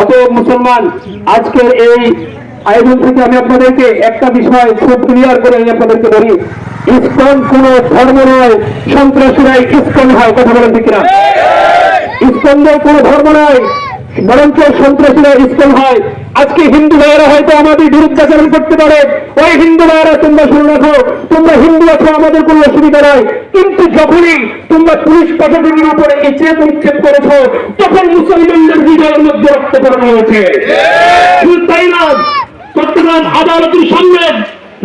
অত মুসলমান, আজকের এই আয়োজন থেকে আমি আপনাদেরকে একটা বিষয় খুব ক্লিয়ার করে আমি আপনাদেরকে বলি। ইসকন কোন ধর্ম নয়, সন্ত্রাসীরাই ইসকন হয়, কথা বলেন ঠিক না ইসকন কোন ধর্ম নয় বরঞ্চ সন্ত্রাসীরা ইসকন হয়। আজকে হিন্দু ভাইয়েরা হয়তো আমাদের বিরুদ্ধাচরণ করতে পারে। ওই হিন্দু ভাইয়েরা তোমরা শুনে রাখো তোমরা হিন্দু আছো আমাদের কোনো অসুবিধা নাই। কিন্তু যখনই তোমরা পুলিশ প্রশাসনের উপরে ইচ্ছেদ উচ্ছেদ করেছ তখন মুসলমানদের হৃদয়ের মধ্যে রক্ত করানো হয়েছে তাই না চট্টগ্রাম আদালতের সামনে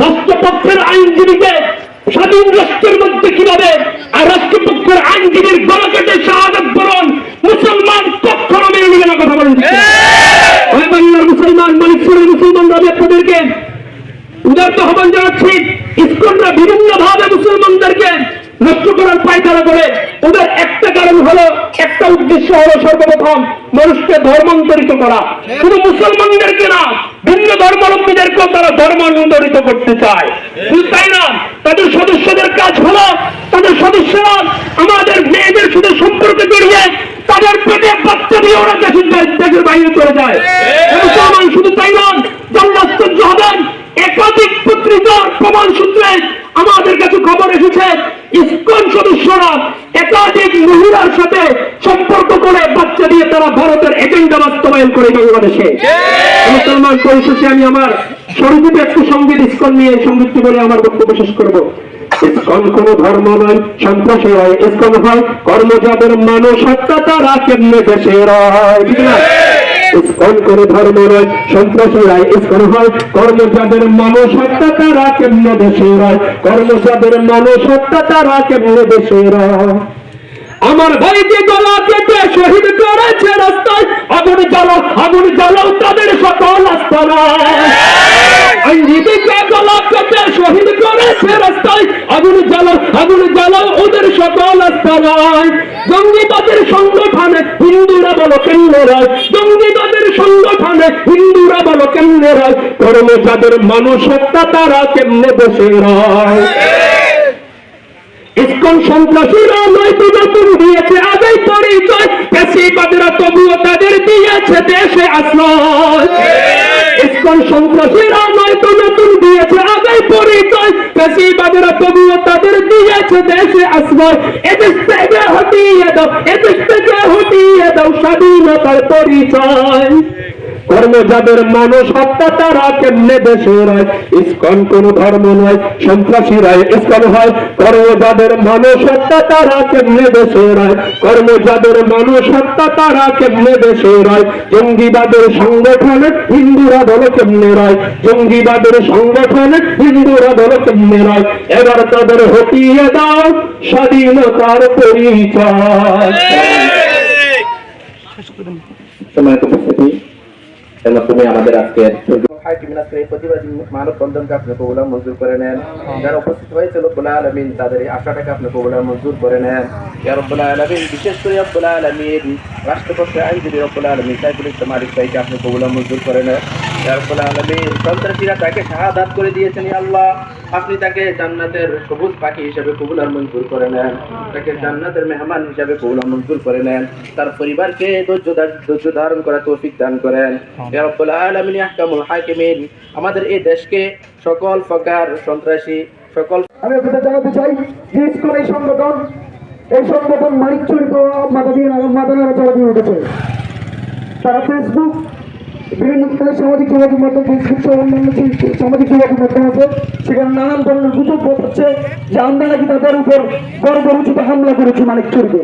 রাষ্ট্রপক্ষের আইনজীবীকে স্বাধীন রাষ্ট্রের মধ্যে কীভাবে আর রাষ্ট্রপক্ষের আইনজীবীর গলা কেটে শাহাদত বাংলার মুসলমান মানিকপুরের মুসলমানরা আমি আপনাদেরকে উদার্ত আহ্বান জানাচ্ছি। ইস্কনরা বিভিন্ন ভাবে মুসলমানদেরকে নষ্ট করার পায়তারা করে। ওদের একটা কারণ হলো একটা উদ্দেশ্য হলো সর্বপ্রথম মানুষকে ধর্মান্তরিত করা। শুধু মুসলমানদেরকে না ভিন্ন ধর্মাবলম্বীদেরকেও তারা ধর্মান্তরিত করতে চায়। তাই না? তাদের সদস্যদের কাজ হলো তাদের সদস্যরা আমাদের মেয়েদের সাথে সম্পর্কে জড়িয়ে তাদের পেটে বাচ্চা দিয়ে ওরা দেশের দেশের বাইরে চলে যায় মুসলমান শুধু তাই না জন্মাশ্চর্য হবেন একাধিক পত্রিকার প্রমাণ সূত্রে আমাদের কাছে খবর এসেছে ইসকন সদস্যরা একাধিক মহিলার সাথে সম্পর্ক করে বাচ্চা দিয়ে তারা ভারতের এজেন্ডা বাস্তবায়ন করে বাংলাদেশে। মুসলমান পরিশেষে আমি আমার স্বরূপিত একটু সংগীত ইসকন নিয়ে সঙ্গীতটি বলে আমার বক্তব্য শেষ করব। ইসকন কোন ধর্ম নয় সন্ত্রাসী হয় ইসকন হয় কর্ম যাদের মানুষত্ব তারা কেমনে দেশে রয়। ঠিক না? ইসকন কোন ধর্ম নয় সন্ত্রাসী হয় ইসকন হয়। কর্ম যাদের মানুষত্ব তারা কেমনে দেশে রয়? কর্ম যাদের মানুষত্ব তারা কেমনে দেশে রয়? আমার ভাইকে গলা কেটে শহীদ করেছে রাস্তায় আগুন জ্বালো আগুন জ্বালাও তাদের সকল আস্তানায় গলা কেটে শহীদ করেছে রাস্তায় আগুন জ্বালাও জ্বালাও ওদের সকল আস্তানায় জঙ্গিবাদের সংগঠনে, হিন্দুরা বলো কেন্দ্র রায়? জঙ্গিবাদের সংগঠনে, হিন্দুরা বলো কেন্দ্র রায়? কর্ম যাদের মানুষ হত্যা, তারা কেমনে বসে রায়? ইসকন সন্ত্রাসীরা নয়তো নতুন দিয়েছে, আগেই পরিচয়। পেশিবাদরা তবুও তাদের দিয়েছে দেশে আশ্রয়। ইসকন সন্ত্রাসীরা আগেই পরিচয় পেশিবাদরা তবুও তাদের দিয়েছে দেশে আশ্রয়। এদেশ থেকে হটিয়ে দাও, এদেশ থেকে হটিয়ে দাও স্বাধীনতার পরিচয়। কর্ম যাদের মানুষ হত্যা তারা কেমনে দেশে রয়? ইসকন কোন ধর্ম নয় সন্ত্রাসীরাই ইসকন হয় কর্ম যাদের মানুষ হত্যা তারা কেমনে দেশে রয়? কর্ম যাদের মানুষ হত্যা তারা কেমনে দেশে রয়? জঙ্গিবাদের সংগঠনে হিন্দুরা বলো কেমনে রয়? জঙ্গিবাদের সংগঠনে হিন্দুরা বলো কেমনে রয়? এবার তাদের হটিয়ে দাও স্বাধীনতার পরিচয়। সময় এবং তুমি আমাদের আজকে করে নেন। যারা উপস্থিত হয়েছে রব্বুল আলমিন, তাদের এই আশাটাকে আপনি কবুলা মঞ্জুর করে নেন। রব্বুল আলমিন, বিশেষ করে রব্বুল আলমিন রাষ্ট্রপক্ষের আইনজীবী রব্বুল আলমিন, সাইফুল ইসলাম আরিফ আপনি কবুলা মঞ্জুর করে নেন। সন্ত্রাসীরা তাকে শাহাদাত করে দিয়েছেন আল্লাহ। আপনি তাকে জান্নাতের সবুজ পাখি হিসেবে কবুলা মঞ্জুর করে নেন। তাকে জান্নাতের মেহমান হিসেবে কবুলা মঞ্জুর করে নেন। তার পরিবারকে ধৈর্য ধারণ করা তৌফিক দান করেন। রব্বুল আলামিন আহকামুল হাকিমিন। আমাদের এই দেশকে সকল প্রকার সন্ত্রাসী সকল আমি আপনাদের জানাতে চাই ইসকন এই সংগঠন এই সংগঠন মানিক চরিত মাদানীয় মাদানারা চালাতে উঠেছে। তারা ফেসবুক বিভিন্ন সামাজিক যোগাযোগ মাধ্যম ফেসবুক সহ অন্যান্য সামাজিক যোগাযোগ মাধ্যম আছে। সেখানে নানান ধরনের গুজব হচ্ছে যে আমরা নাকি তাদের উপর উঁচুতে হামলা করেছি মানিক চরিত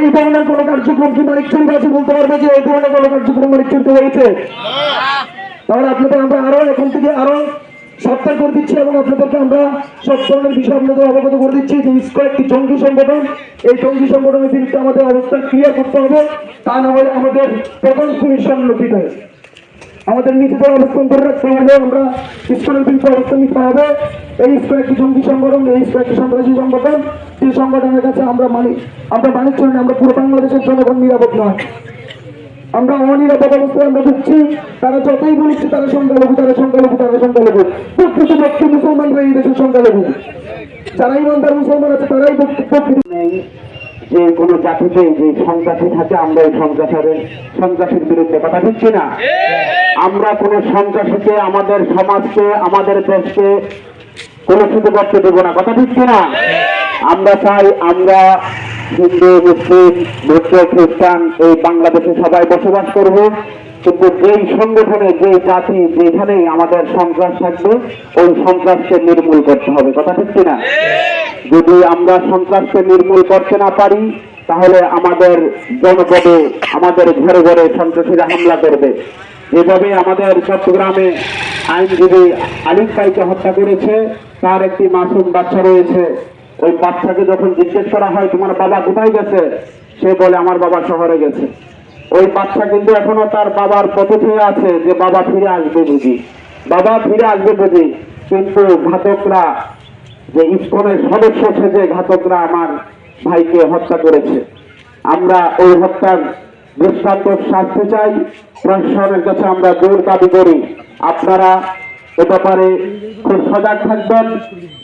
এই ধরনের কোনো কার্যক্রম কি মানিক চরিত আছে বলতে পারবে যে এই ধরনের কোনো কার্যক্রম মানিক চরিত হয়েছে? তাহলে আপনাদের আমরা আরও এখন থেকে আরও সপ্তাহ করে দিচ্ছি এবং আপনাদেরকে আমরা সব ধরনের বিষয় আপনাদের অবগত করে দিচ্ছি যে ইসকো একটি জঙ্গি সংগঠন। এই জঙ্গি সংগঠনের বিরুদ্ধে আমাদের অবস্থান ক্লিয়ার করতে হবে। তা না হলে আমাদের প্রধান কমিশন নোটিশ আমাদের নীতিদের অবস্থান করে রাখতে হবে আমরা ইস্কনের বিরুদ্ধে অবস্থান নিতে হবে। এই ইস্কো একটি জঙ্গি সংগঠন এই ইস্কো একটি সন্ত্রাসী সংগঠন। সেই সংগঠনের কাছে আমরা মানি আমরা মানিক চলি আমরা পুরো বাংলাদেশের জনগণ নিরাপদ নয়। আমরা অনিরাপদ অবস্থায় আমরা ভুগছি তারা যতই বলছি তারা সংখ্যালঘু তারা সংখ্যালঘু তারা সংখ্যালঘু। প্রকৃত পক্ষে মুসলমানরা এই দেশের সংখ্যালঘু। যারা ইমানদার মুসলমান আছে তারাই প্রকৃত। নেই যে কোনো জাতিতে যে সন্ত্রাসী থাকে আমরা এই সন্ত্রাসের সন্ত্রাসের বিরুদ্ধে কথা দিচ্ছি না। আমরা কোনো সন্ত্রাসীকে, আমাদের সমাজকে, আমাদের দেশকে শুধু করতে দেবো না। কথা দিচ্ছি না আমরা চাই আমরা হিন্দু, মুসলিম, বৌদ্ধ, খ্রিস্টান এই বাংলাদেশে সবাই বসবাস করব। কিন্তু যেই সংগঠনে যে জাতি যেখানেই আমাদের সন্ত্রাস থাকবে, ওই সন্ত্রাসকে নির্মূল করতে হবে। কথা ঠিক না যদি আমরা সন্ত্রাসকে নির্মূল করতে না পারি, তাহলে আমাদের জনপদে, আমাদের ঘরে ঘরে সন্ত্রাসীরা হামলা করবে। যেভাবে আমাদের চট্টগ্রামে আইনজীবী আলিম ভাইকে হত্যা করেছে, তার একটি মাসুম বাচ্চা রয়েছে। ওই বাচ্চাকে যখন জিজ্ঞেস করা হয়, তোমার বাবা কোথায় গেছে? সে বলে, আমার বাবা শহরে গেছে। ওই বাচ্চা কিন্তু এখনও তার বাবার পথে আছে যে, বাবা ফিরে আসবে বুঝি। বাবা ফিরে আসবে বুঝি, কিন্তু ঘাতকরা যে ইস্কনের সদস্য সেজে ঘাতকরা আমার ভাইকে হত্যা করেছে। আমরা ওই হত্যার দৃষ্টান্ত শাস্তি চাই। প্রশাসনের কাছে আমরা জোর দাবি করি। আপনারা এ ব্যাপারে খুব সজাগ থাকবেন।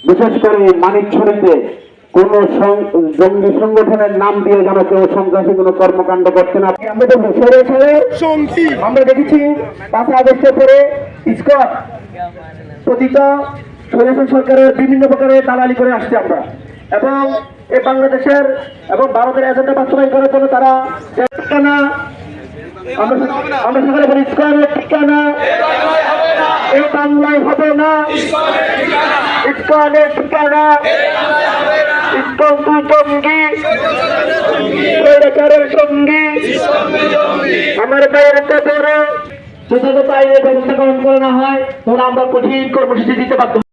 বিশেষ করে মানিকছড়িতে কোন সং- জঙ্গি সংগঠনের নাম দিয়ে যেন কেউ সন্ত্রাসী কোনো কর্মকাণ্ড করতে না। আমরা দেখব সরে সরে আমরা দেখেছি পাঁচই আগস্টের পরে স্কট প্রতিটা সরকারের বিভিন্ন প্রকারের দালালি করে আসছে আমরা। এবং এই বাংলাদেশের এবং ভারতের এজেন্ডা বাস্তবায়ন করার জন্য তারা ঠিকানা, আমরা সকালে বলি স্কোয়ারের ঠিকানা। এই বাংলায় হবে না। ইস্কনের ঠিকানা। ইস্কন তুই জঙ্গি। সঙ্গী আমার বাইরে যথাযথ আইনের ব্যবস্থা গ্রহণ করে না হয়, তাহলে আমরা কঠিন কর্মসূচি দিতে বাধ্য